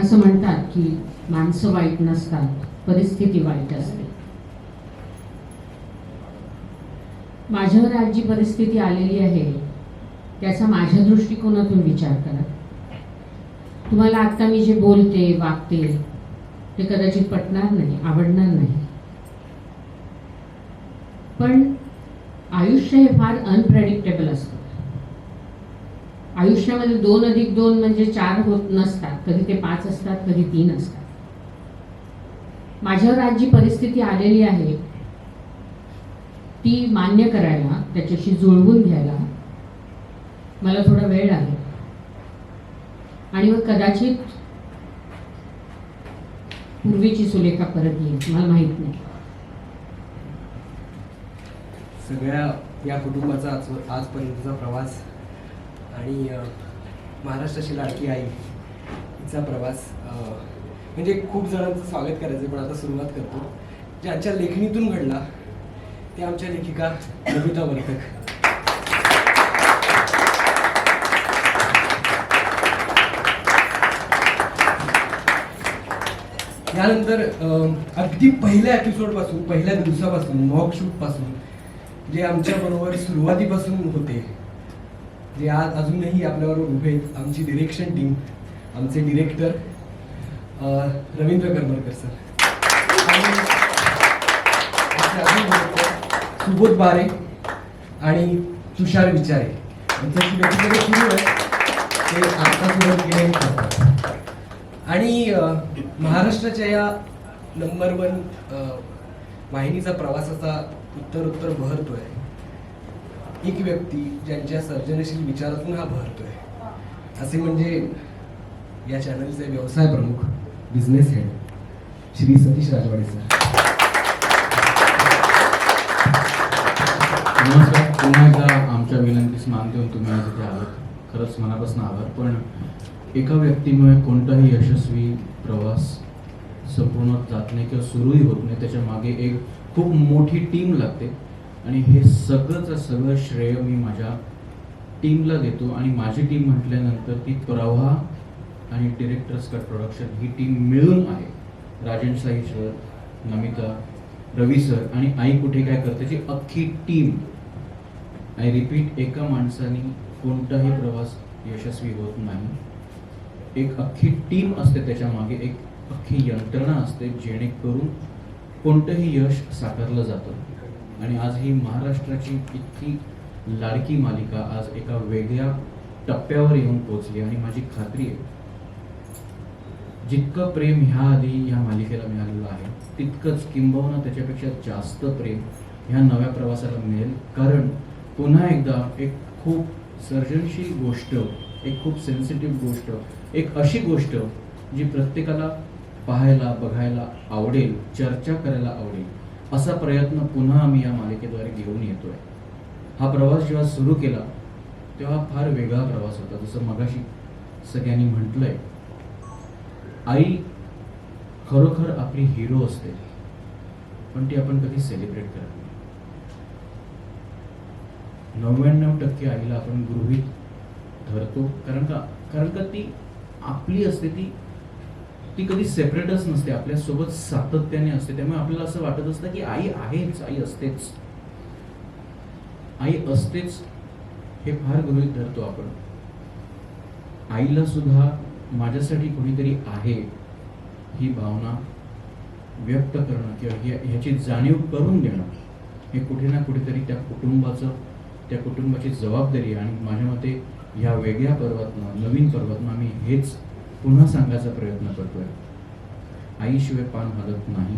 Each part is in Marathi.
असं म्हणतात की माणसं वाईट नसतात परिस्थिती वाईट असते. माझ्यावर आज जी परिस्थिती आलेली आहे त्याचा माझ्या दृष्टिकोनातून विचार करा. तुम्हाला आता मी जे बोलते वागते ते कदाचित पटणार नाही आवडणार नाही. पण आयुष्य हे फार अनप्रेडिक्टेबल असतं. आयुष्यामध्ये दोन अधिक दोन म्हणजे चार होत नसतात. कधी ते पाच असतात कधी तीन असतात. माझ्यावर आज जी परिस्थिती आलेली आहे ती मान्य करायला त्याच्याशी जुळवून घ्यायला मला थोडा वेळ लागेल. आणि मग कदाचित पूर्वीची सुलेखा परत येईल मला माहीत नाही. सगळ्या या कुटुंबाचा आज आजपर्यंतचा प्रवास आणि महाराष्ट्राची लाडकी आई हिचा प्रवास म्हणजे खूप जणांचं स्वागत करायचं पण आता सुरुवात करतो. जे आमच्या लेखणीतून घडला ते आमच्या लेखिका नमिता वर्तक यानंतर अगदी पहिल्या एपिसोडपासून पहिल्या दिवसापासून मॉक शूटपासून जे आमच्या बरोबर सुरुवातीपासून होते जे आज अजूनही आपल्याबरोबर उभे आहेत आमची डिरेक्शन टीम आमचे डिरेक्टर रवींद्र करमरकर सर आणि सुबोध बारे आणि तुषार विचारे. यांच्याशी वेगवेगळे सुरू आहे. ते आता सुरुवात आणि महाराष्ट्राच्या या नंबर वन वाहिनीचा प्रवासाचा उत्तर उत्तर बहरतोय. एक व्यक्ती ज्यांच्या सर्जनशील विचारातून हा भरतोय असे म्हणजे या चॅनलचे व्यवसाय प्रमुख business head Shri Satish Rajwade sir. नमस्कार. पुन्हा एकदा आमच्या विनंतीस मान देऊन हो तुम्ही आज इथे आलात. खरंच मनापासून आभार. पण एका व्यक्तीमुळे कोणताही यशस्वी प्रवास संपूर्ण जात नाही किंवा सुरूही होत नाही त्याच्यामागे एक खूप मोठी टीम लागते. आणि हे सगळंच सगळं श्रेय मी माझ्या टीमला देतो. आणि माझी टीम म्हटल्यानंतर ती प्रवाह आणि डिरेक्टर्स कट प्रोडक्शन ही टीम मिळून आहे. राजन साई सर नमिता रवी सर आणि आई कुठे काय करते जी अख्खी टीम. आय रिपीट एका माणसाने कोणताही प्रवास यशस्वी होत नाही. एक अख्खी टीम असते त्याच्यामागे एक अख्खी यंत्रणा असते जेणेकरून कोणतंही यश साकारलं जातं. आणि आज ही महाराष्ट्राची इतकी लाडकी मालिका आज एका वेगळ्या टप्प्यावर येऊन पोहोचली आणि माझी खात्री आहे जितकं प्रेम ह्या आधी ह्या मालिकेला मिळालेलं आहे तितकंच किंबहुना त्याच्यापेक्षा जास्त प्रेम ह्या नव्या प्रवासाला मिळेल. कारण पुन्हा एकदा एक खूप सर्जनशील गोष्ट एक खूप सेन्सिटिव्ह गोष्ट एक अशी गोष्ट जी प्रत्येकाला पाहायला बघायला आवडेल चर्चा करायला आवडेल. असा प्रयत्न पुन्हा आम्ही या मालिकेद्वारे घेऊन येतोय. हा प्रवास जेव्हा सुरू केला तेव्हा फार वेगळा प्रवास होता. जसं मगाशी सगळ्यांनी म्हटलंय आई खरोखर आपली हिरो असते पण ती आपण कधी सेलिब्रेट करत नाही. नव्याण्णव टक्के आईला आपण गृहीत धरतो. कारण का? कारण का ती आपली असते ती ती कधी सेपरेटच नसते. आपल्यासोबत सातत्याने असते. त्यामुळे आपल्याला असं वाटत असतं की आई आहेच आई असतेच. आई असतेच हे फार गृहीत धरतो आपण. आईला सुद्धा माझ्यासाठी कोणीतरी आहे ही भावना व्यक्त करणं किंवा ह्याची जाणीव करून देणं हे कुठे ना कुठेतरी त्या कुटुंबाचं त्या कुटुंबाची जबाबदारी आणि माझ्या मते ह्या वेगळ्या पर्वातनं नवीन पर्वातनं आम्ही हेच पुन्हा सांगायचा प्रयत्न करतोय. आईशिवाय पान हलत नाही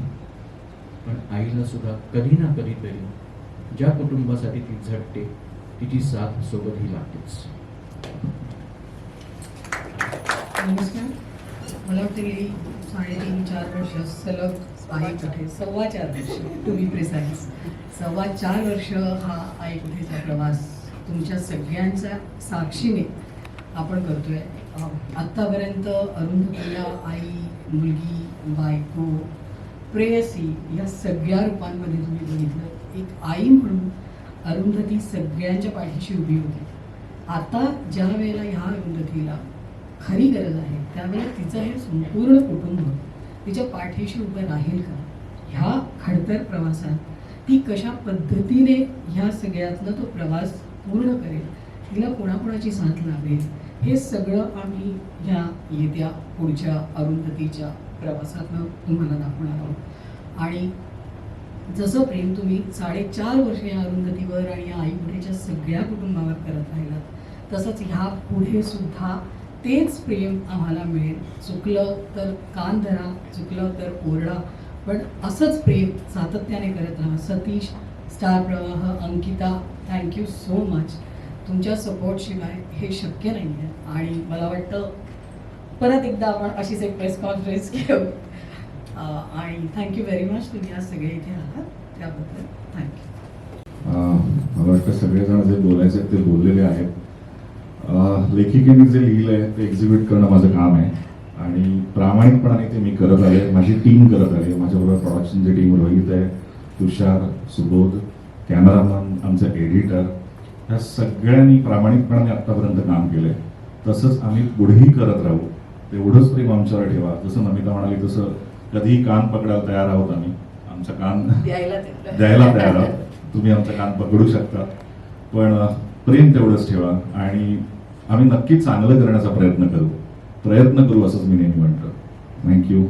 पण आईला सुद्धा कधी ना कधीतरी ज्या कुटुंबासाठी ती झटते तिची साथ सोबतही लागतेच. नमस्कार. मला वाटतं गेली साडेतीन चार वर्ष सलग आई कुठे सव्वा चार वर्ष. तुम्ही बी प्रिसाईज सव्वा चार वर्ष हा आई कुठेचा प्रवास तुमच्या सगळ्यांच्या साक्षीने आपण करतोय. आत्तापर्यंत अरुंधतीला आई मुलगी बायको प्रेयसी या सगळ्या रूपांमध्ये तुम्ही बघितलं. एक आई म्हणून अरुंधती सगळ्यांच्या पाठीशी उभी होती. आता ज्या वेळेला ह्या अरुंधतीला खरी गरज आहे त्यावेळेला तिचं हे संपूर्ण कुटुंब तिच्या पाठीशी उभं राहील का? ह्या खडतर प्रवासात ती कशा पद्धतीने ह्या सगळ्यातनं तो प्रवास पूर्ण करेल? तिला कोणाकोणाची साथ लाभेल हे सगळं आम्ही ह्या येत्या पुढच्या अरुंधतीच्या प्रवासातनं तुम्हाला दाखवणार आहोत. आणि जसं प्रेम तुम्ही साडेचार वर्ष या अरुंधतीवर आणि या आईपुढेच्या सगळ्या कुटुंबावर करत राहिलात तसंच ह्या पुढे सुद्धा तेच प्रेम आम्हाला मिळेल. चुकलं तर कान धरा चुकलं तर ओरडा पण असंच प्रेम सातत्याने करत राहा. सतीश स्टार प्रवाह अंकिता थँक्यू सो मच तुमच्या सपोर्टशिवाय हे शक्य नाही आहे आणि मला वाटतं परत एकदा आपण अशीच एक प्रेस कॉन्फरन्स घेऊ. आणि थँक्यू व्हेरी मच तुम्ही आज सगळे इथे आहात. त्याबद्दल थँक्यू मला वाटतं सगळेजण जे बोलायचे आहेत ते बोललेले आहेत. लेखिकेने जे लिहिलं आहे ते एक्झिक्यूट करणं माझं काम आहे. आणि प्रामाणिकपणाने ते मी करत आले माझी टीम करत आहे. माझ्याबरोबर प्रोडक्शनची टीम रोहित आहे तुषार सुबोध कॅमेरामन आमचं एडिटर ह्या सगळ्यांनी प्रामाणिकपणाने आत्तापर्यंत काम केलंय. तसंच आम्ही पुढेही करत राहू. तेवढंच प्रेम आमच्यावर ठेवा. जसं नमिता म्हणाली तसं कधीही कान पकडायला तयार आहोत आम्ही. आमचा कान द्यायला तयार आहोत. तुम्ही आमचं कान पकडू शकता. पण प्रेम तेवढंच ठेवा आणि आम्ही नक्की चांगलं करण्याचा प्रयत्न करू. प्रयत्न करू असंच मी नेहमी म्हणतो. थँक्यू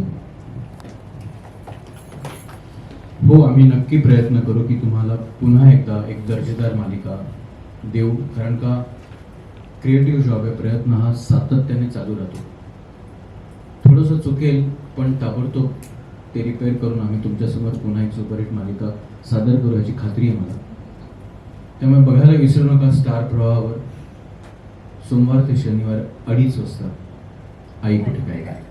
हो आम्ही नक्की प्रयत्न करू की तुम्हाला पुन्हा एकदा एक दर्जेदार मालिका देऊ कारण का क्रिएटिव्ह जॉब आहे प्रयत्न हा सातत्याने चालू राहतो. थोडंसं चुकेल पण ताबडतोब ते रिपेअर करून आम्ही तुमच्यासमोर पुन्हा एक सुपरहिट मालिका सादर करू याची खात्री आहे मला. त्यामुळे बघायला विसरू नका स्टार प्रवाहावर. सोमवार ते शनिवार अडीच वाजता. आई कुठे काय काय?